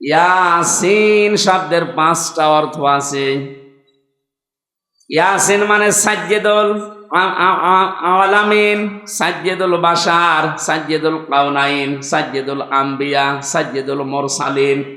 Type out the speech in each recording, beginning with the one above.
ইয়াসিন শব্দের পাঁচটা অর্থ আছে। ইয়াসিন মানে সাজ্জেদুল, আ- আ- আ- আলামিন সাজ্জেদুল বাশার, সাজ্জেদুল কাউনাইন সাজ্জেদুল আম্বিয়া, সাজ্জেদুল মোরসালিন।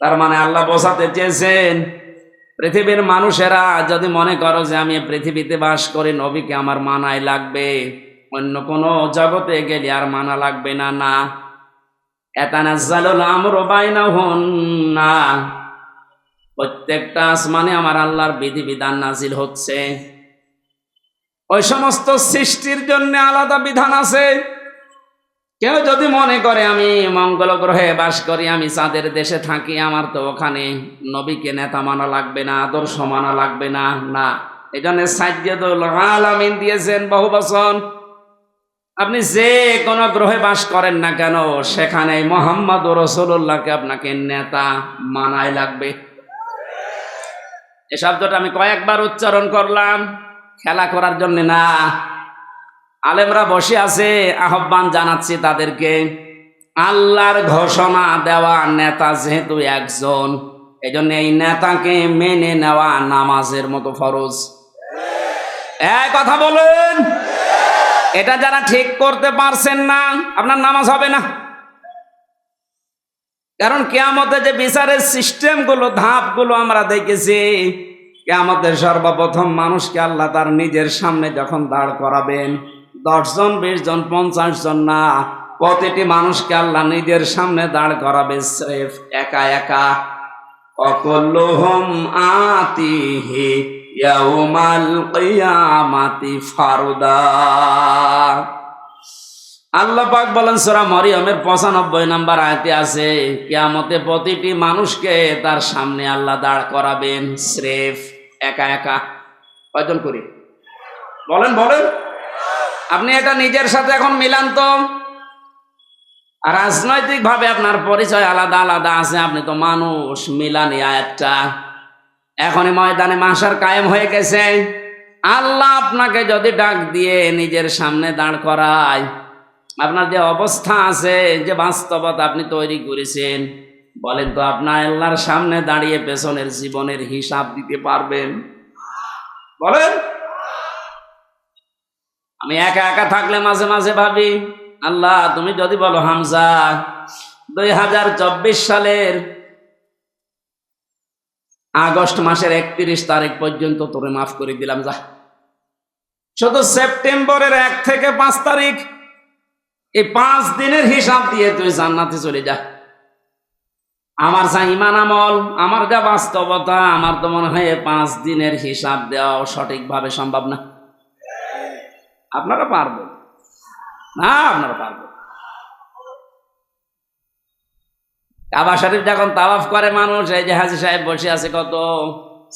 তার মানে আল্লাহ বোঝাতে চেয়েছেন, পৃথিবীর মানুষেরা যদি মনে করো যে আমি পৃথিবীতে বাস করি, নবীকে আমার মানায় লাগবে, অন্য কোনো জগতে গেলে আর মানা লাগবে না না। প্রত্যেকটা আসমানে আমার আল্লাহর বিধিবিধান নাজিল হচ্ছে। ওই সমস্ত সৃষ্টির জন্য আলাদা বিধান আছে। কেউ যদি মনে করে আমি মঙ্গল গ্রহে বাস করি, আমি চাঁদের দেশে থাকি, আমার তো ওখানে নবীকে নেতা মানা লাগবে না, আদর্শ মানা লাগবে না না। এই জন্য সাজ্জাদুল আলামিন দিয়েছেন বহু বছর আপনি যে কোনো গ্রহে বাস করেন না কেন সেখানে মোহাম্মদ রসুল্লাহকে আপনাকে নেতা মানায় লাগবে। এ শব্দটা আমি কয়েকবার উচ্চারণ করলাম, খেলা করার জন্য না। আলেমরা বসে আছে, আহ্বান জানাচ্ছি তাদেরকে, আল্লাহর ঘোষণা দেওয়া নেতা যেহেতু একজন এই জন্য এই নেতাকে মেনে নেওয়া নামাজের মতো ফরজ। কথা বলেন। এটা যারা ঠিক করতে পারছেন না, আপনার নামাজ হবে না। কারণ কেয়ামতে যে বিচারের সিস্টেমগুলো, ধাপগুলো আমরা দেখেছি, কেয়ামতের সর্বপ্রথম মানুষকে আল্লাহ তার নিজের সামনে যখন দাঁড় করাবেন, দশজন বিশ জন পঞ্চাশ জন না, প্রতিটি মানুষকে আল্লাহ নিজের সামনে দাঁড় করাবে স্রেফ একা একা। অকল্লুহুম আতিহি ইয়াউমাল বলেন, সূরা মরিয়মের 95 নাম্বার আয়াতে আছে, কিয়ামতে প্রতিটি মানুষকে তার সামনে আল্লাহ দাঁড় করাবেন স্রেফ, একা একা। কয়জন করি? বলেন বলেন। আপনি এটা নিজের সাথে এখন মিলান তো। রাজনৈতিক ভাবে আপনার পরিচয় আলাদা আলাদা আছে, আপনি তো মানুষ, মিলান আয়াতটা। এখনই ময়দানে মাসার কায়েম হয়ে গেছে। আল্লাহ আপনাকে যদি ডাক দিয়ে নিজের সামনে দাঁড় করায়, আপনার যে অবস্থা আছে, যে বাস্তবতা আপনি তৈরি করেছেন, বলেন তো আপনার আল্লাহর সামনে দাঁড়িয়ে পেছনের জীবনের হিসাব দিতে পারবেন? বলেন। আমি একা একা থাকলে মাঝে মাঝে ভাবি, আল্লাহ তুমি যদি বলো হামজা, দুই হাজার চব্বিশ সালের আগস্ট মাসের একত্রিশ তারিখ পর্যন্ত তোরে মাফ করে দিলাম, যা। শুধু সেপ্টেম্বরের এক থেকে পাঁচ তারিখ, এই পাঁচ দিনের হিসাব দিয়ে তুই জান্নাতে চলে যা। আমার যা ইমান আমল, আমার যা বাস্তবতা, আমার তো মনে হয় পাঁচ দিনের হিসাব দেওয়া সঠিকভাবে সম্ভব না। আপনারা পারবেন? না, আপনারা পারবেন কাবা শরীফ যখন তাওয়াফ করে মানুষ, এই যে হাজি সাহেব বসে আছে কত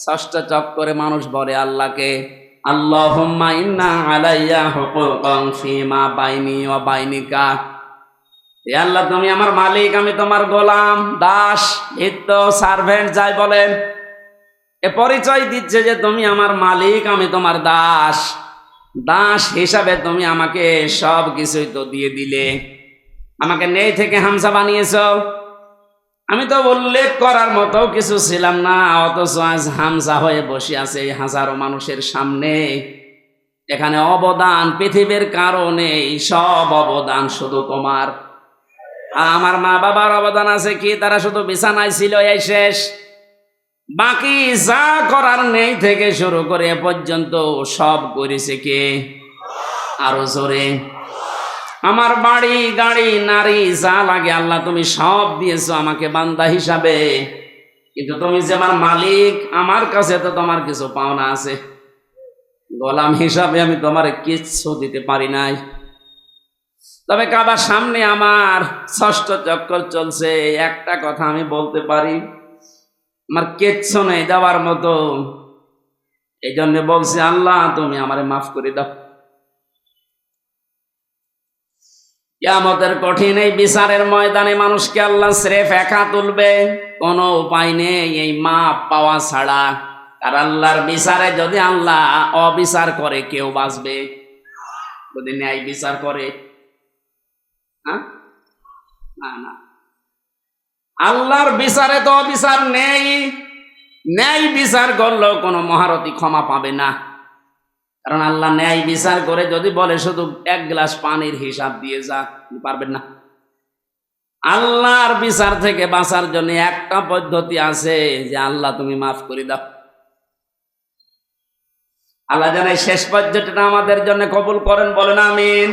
ষষ্ঠ চক করে মানুষ বলে আল্লাহকে, আল্লাহুম্মা ইন্না আলাইয়া হুকুকান ফিমা বাইনি বাইনিকা। এ আল্লাহ, তুমি আমার মালিক, আমি তোমার গোলাম, দাস ভৃত্য সার্ভেন্ট, যাই বলেন এ পরিচয় দিচ্ছে যে তুমি আমার মালিক, আমি তোমার দাস। দাস হিসাবে তুমি আমাকে সব কিছুই তো দিয়ে দিলে। আমাকে নেই থেকে হামসা বানিয়েছো। আমি তো উল্লেখ করার মতো কিছু ছিলাম না, অথচ আজ হামজা হয়ে বসে আছে এই হাজারো মানুষের সামনে। এখানে অবদান পৃথিবীর কারণে সব অবদান শুধু তোমার। আমার মা বাবার অবদান আছে কি? তারা শুধু বিছানায় ছিল, এই শেষ। বাকি যা করার নেই থেকে শুরু করে পর্যন্ত সব করেছে কে? আরও জোরে। আমার বাড়ি গাড়ি নারী, যা লাগে আল্লাহ তুমি সব দিয়েছ আমাকে বান্দা হিসাবে। কিন্তু তুমি যে আমার মালিক, আমার কাছে তো তোমার কিছু পাওনা আছে। গোলাম হিসাবে আমি তোমার কিচ্ছু দিতে পারি নাই। তবে কাবার সামনে আমার ষষ্ঠ চক্কর চলছে, একটা কথা আমি বলতে পারি। আমার কিচ্ছু নেই দেওয়ার মতো। এই জন্য বলছি, আল্লাহ তুমি আমারে মাফ করে দাও। কিয়ামতের কঠিন এই বিচারের ময়দানে মানুষকে আল্লাহ স্রেফ একা তুলবে, কোনো উপায় নেই এই মাপ পাওয়া ছাড়া। আর আল্লাহর বিচারে যদি আল্লাহ অবিচার করে, কেউ বাঁচবে? যদি ন্যায় বিচার করে? হ্যাঁ? না না। আল্লাহর বিচারে তো অবিচার নেই। ন্যায় বিচার করলেও কোনো মহারথী ক্ষমা পাবে না। কারণ আল্লাহ ন্যায় বিচার করে যদি বলে শুধু এক গ্লাস পানির হিসাব দিয়ে যা পারবেন না। আল্লাহর বিচার থেকে বাঁচার জন্য একটা পদ্ধতি আছে যে, আল্লাহ তুমি মাফ করে দাও। আল্লাহ যেন এই শেষ পর্যটটা আমাদের জন্য কবুল করেন, বলেন আমিন।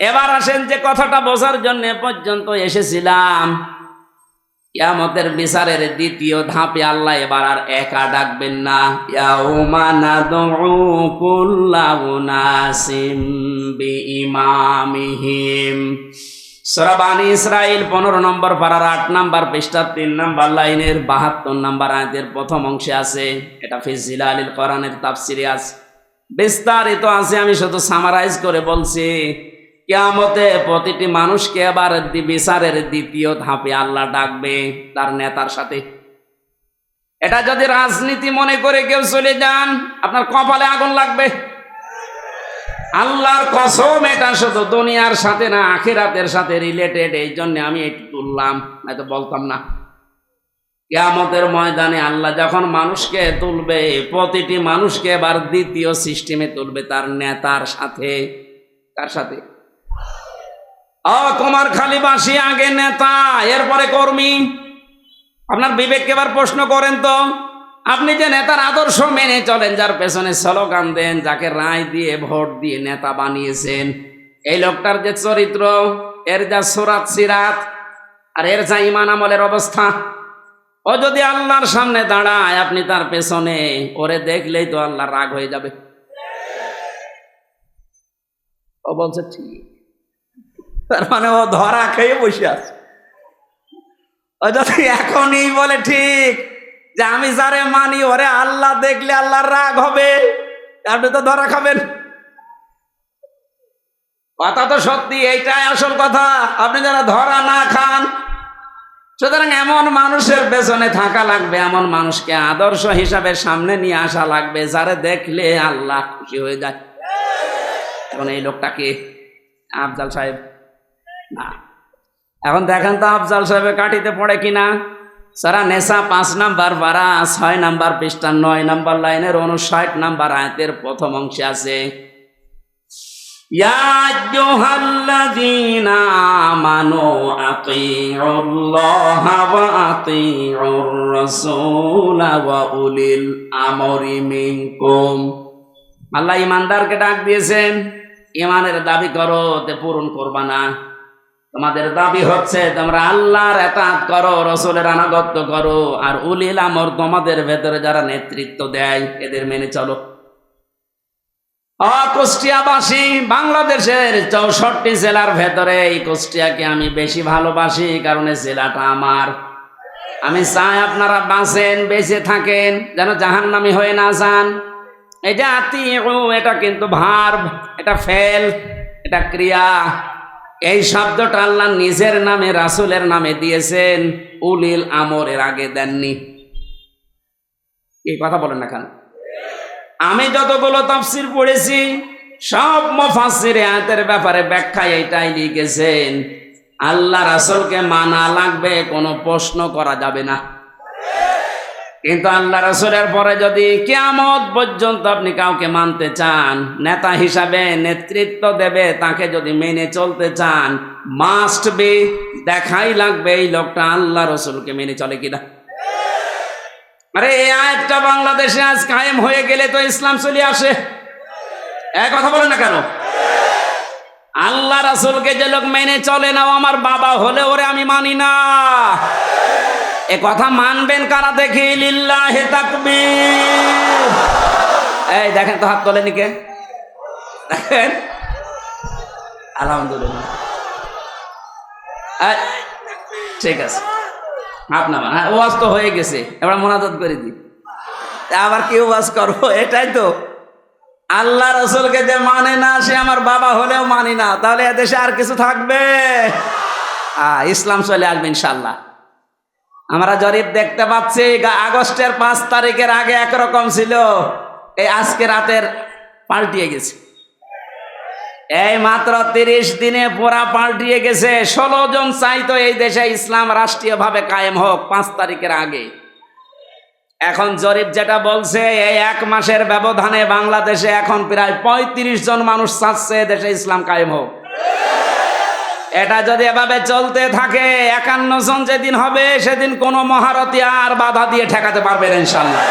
এবার আসেন যে কথাটা বোঝার জন্য পর্যন্ত এসেছিলাম। কিয়ামতের বিচারের দ্বিতীয় ধাপে আল্লাহ এবার আর একা ডাকবেন না, ইয়াউমা নাদউ কুল্লা উনাসিম বিইমামিহিম। সূরা বানি ইসরাইল 15 নম্বর পারার 8 নম্বর পৃষ্ঠা 3 নম্বর লাইনের 72 নম্বর আয়াতের প্রথম অংশে আছে, এটা ফিজিলালিল কোরআনের বিস্তারিত আছে, আমি শুধু সামারাইজ করে বলছি কেয়ামতে প্রতিটি মানুষকে আবার বিচারের দ্বিতীয় ধাপে আল্লাহ ডাকবে তার নেতার সাথে। এটা যদি রাজনীতি মনে করে কেউ চলে যান, আপনার কপালে আগুন লাগবে। আল্লাহর কসম, এটা শুধু দুনিয়ার সাথে না, আখিরাতের সাথে রিলেটেড এই জন্য আমি একটু তুললাম নয়তো বলতাম না। কেয়ামতের ময়দানে আল্লাহ যখন মানুষকে তুলবে, প্রতিটি মানুষকে এবার দ্বিতীয় সিস্টেমে তুলবে তার নেতার সাথে। তার সাথে? তোমার খালি বাসি আগে নেতা, এরপরে কর্মী। আপনার বিবেককে এবার প্রশ্ন করেন তো, আপনি যে নেতার আদর্শ মেনে চলেন, যার পেছনে স্লোগান দেন, যাকে রায় দিয়ে, ভোট দিয়ে নেতা বানিয়েছেন, এই লোকটার যে চরিত্র, এর যা সুরাত সিরাত, আর এর যা ইমান আমলের অবস্থা, ও যদি আল্লাহর সামনে দাঁড়ায়, আপনি তার পেছনে, ওরে দেখলেই তো আল্লাহ রাগ হয়ে যাবে। ও বলছে, ঠিক। তার মানে ও ধরা খেয়ে বসে আছে। ও এখনই বলে ঠিক যে আমি যারে মানি, ওরে আল্লাহ দেখলে আল্লাহর রাগ হবে। আপনি তো ধরা খাবেন। কথা তো সত্যি, এইটাই আসল কথা। আপনি যারা ধরা না খান, সুতরাং এমন মানুষের পেছনে থাকা লাগবে, এমন মানুষকে আদর্শ হিসাবে সামনে নিয়ে আসা লাগবে, যারে দেখলে আল্লাহ খুশি হয়ে যায়। এখন এই লোকটাকে আফজাল সাহেব। এখন দেখেন তো আফজাল সাহেবের কাঠিতে পড়ে কিনা। সারা নেশা পাঁচ নাম্বার বারা ছয় নাম্বার পৃষ্ঠা, নয় নাম্বার লাইনের উনষাট নাম্বার আয়তের প্রথম অংশে আছে। আল্লাহ ইমানদারকে ডাক দিয়েছেন, ইমানের দাবি করো, তে পূরণ করবা না। তোমাদের দাবি হচ্ছে, তোমরা আল্লাহর এতাত করো, রসুলের আনাগত্য করো, আর উলিল আমর তোমাদের ভেতরে যারা নেতৃত্ব দেয়, এদের মেনে চলো। কুষ্টিয়াবাসী, বাংলাদেশের চৌষট্টি জেলার ভেতরে এই কুষ্টিয়াকে আমি বেশি ভালোবাসি, কারণ জেলাটা আমার। আমি চাই আপনারা বাঁচেন, বেঁচে থাকেন, যেন জাহান্নামি হয়ে না যান। এটা আতি এটা কিন্তু ভার্ব, এটা ফেল, এটা ক্রিয়া। এই শব্দটা আল্লাহ নিজের নামে, রাসুলের নামে দিয়েছেন। উলিল আমরের আগে দেননি। এই কথা বলেন না কেন? আমি যতগুলো তাফসির পড়েছি, সব মুফাসসির আয়াতের ব্যাপারে ব্যাখ্যা এইটাই লিখেছেন। আল্লাহ রাসুলকে মানা লাগবে, কোনো প্রশ্ন করা যাবে না। কিন্তু আল্লাহ রাসূলের পরে যদি কিয়ামত পর্যন্ত আপনি কাউকে মানতে চান, নেতা হিসাবে নেতৃত্ব দেবে, তাকে যদি মেনে চলতে চান মাস্ট বি দেখাই লাগবে এই লোকটা আল্লাহ রসুলকে মেনে চলে কিনা। আরে এই আয়াতটা বাংলাদেশে আজ কায়েম হয়ে গেলে তো ইসলাম চলে আসে। এক কথা বলে না কেন? আল্লাহ রাসুলকে যে লোক মেনে চলে না আমার বাবা হলে ওরে আমি মানি না। এ কথা মানবেন কারা দেখি? লিল্লাহে তাকবীর। এই দেখেন তো হাত তোলেনি কে? দেখেন? আলহামদুলিল্লাহ। ঠিক আছে। নামান হ্যাঁ ওয়াজ তো হয়ে গেছে। এবার মোনাজাত করে দিই। আবার কি ওয়াজ করব? এটাই তো। আল্লাহ রসুলকে যে মানে না, সে আমার বাবা হলেও মানি না। তাহলে এদেশে আর কিছু থাকবে? ইসলাম চলে আসবে ইনশাল্লাহ। আমরা জরিপ দেখতে পাচ্ছি আগস্টের পাঁচ তারিখের আগে একরকম ছিল। এই আজকে রাতের পাল্টিয়ে গেছে। এই মাত্র তিরিশ দিনে পুরা পাল্টিয়ে গেছে। ষোলো জন চাইতো এই দেশে ইসলাম রাষ্ট্রীয়ভাবে কায়েম হোক পাঁচ তারিখের আগে। এখন জরিপ যেটা বলছে, এই এক মাসের ব্যবধানে বাংলাদেশে এখন প্রায় পঁয়ত্রিশ জন মানুষ চাচ্ছে দেশে ইসলাম কায়েম হোক। এটা যদি এভাবে চলতে থাকে, একান্ন জন যেদিন হবে, সেদিন কোনো মহারথী আর বাধা দিয়ে ঠেকাতে পারবেন ইনশাল্লাহ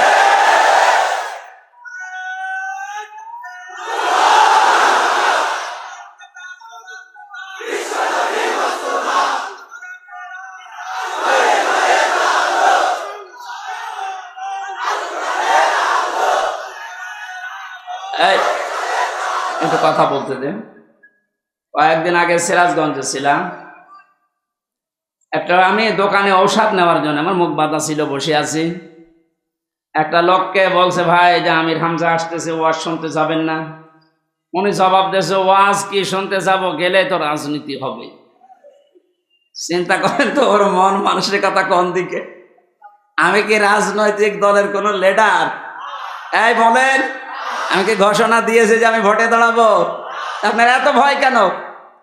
কথা বলতে দে। কয়েকদিন আগে সিরাজগঞ্জে ছিলাম। একটা আমি দোকানে ঔষধ নেওয়ার জন্য, আমার মুখ বাঁধা ছিল, বসে আছি। একটা লোককে বলছে, ভাই যে আমির হামজা আসতেছে ওয়াজ শুনতে যাবেন না। উনি জবাব দিয়েছে ওয়াজ কি শুনতে যাব গেলে তো রাজনীতি হবে। চিন্তা করেন তো, ওর মন মানসিকতা কোন দিকে? আমি কি রাজনৈতিক দলের কোন লিডার এই বলেন, আমি কি ঘোষণা দিয়েছে যে আমি ভোটে দাঁড়াবো? আপনার এত ভয় কেন?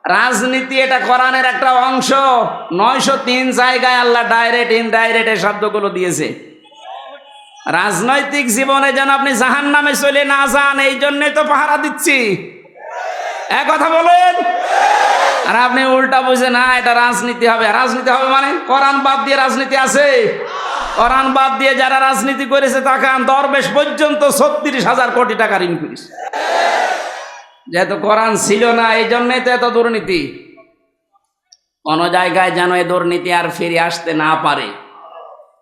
রাজনীতি এটা কোরআনের একটা অংশ। নয়শো তিন জায়গায় আল্লাহ ডাইরেক্ট ইনডাইরেক্ট এই শব্দগুলো দিয়েছে। রাজনৈতিক জীবনে যেন আপনি জাহান নামে চলে না যান, এই জন্যই তো পাহারা দিচ্ছি। এক কথা বলেন। আর আপনি উল্টা বুঝে, না, এটা রাজনীতি হবে। রাজনীতি হবে মানে কোরআন বাদ দিয়ে রাজনীতি আছে। কোরআন বাদ দিয়ে যারা রাজনীতি করেছে তাকান, দরবেশ পর্যন্ত ছত্রিশ হাজার কোটি টাকার ইনক্রিজ যেহেতু কোরআন ছিল না, এই জন্যই তো এত দুর্নীতি। কোন জায়গায় যেন এই দুর্নীতি আর ফিরে আসতে না পারে।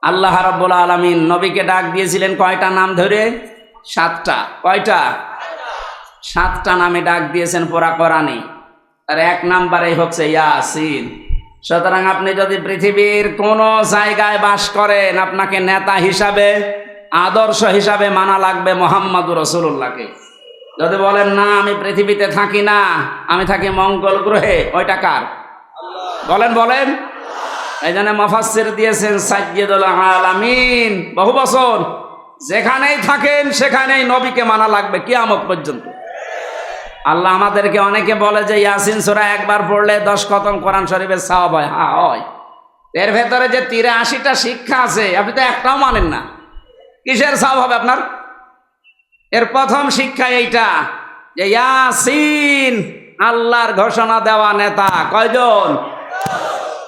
আল্লাহ রাব্বুল আলামিন নবীকে ডাক দিয়েছিলেন কয়টা নাম ধরে? সাতটা। কয়টা? সাতটা নামে ডাক দিয়েছেন পোড়া কোরআনে। আর এক নাম্বারে হচ্ছে ইয়াসিন। সুতরাং আপনি যদি পৃথিবীর কোন জায়গায় বাস করেন, আপনাকে নেতা হিসাবে, আদর্শ হিসাবে মানা লাগবে মোহাম্মদুর রসুল্লাহকে যদি বলেন, না, আমি পৃথিবীতে থাকি না, আমি থাকি মঙ্গল গ্রহে, ওইটা কার? বলেন বলেন। এই জন্য মফাসির দিয়েছেন সাজ্জেদুল আলামিন। বহু বছর যেখানেই থাকেন, সেখানেই নবীকে মানা লাগবে কিয়ামত পর্যন্ত। আল্লাহ আমাদেরকে অনেকে বলে যে, ইয়াসিন সুরা একবার পড়লে দশ খতম কোরআন শরীফের সাহাব হয়। হা হয়। এর ভেতরে যে তিরে আশিটা শিক্ষা আছে, আপনি তো একটাও মানেন না। কিসের সাহাব হবে আপনার? এর প্রথম শিক্ষা এইটা যে ইয়াসিন আল্লাহর ঘোষণা দেওয়া নেতা কয়জন?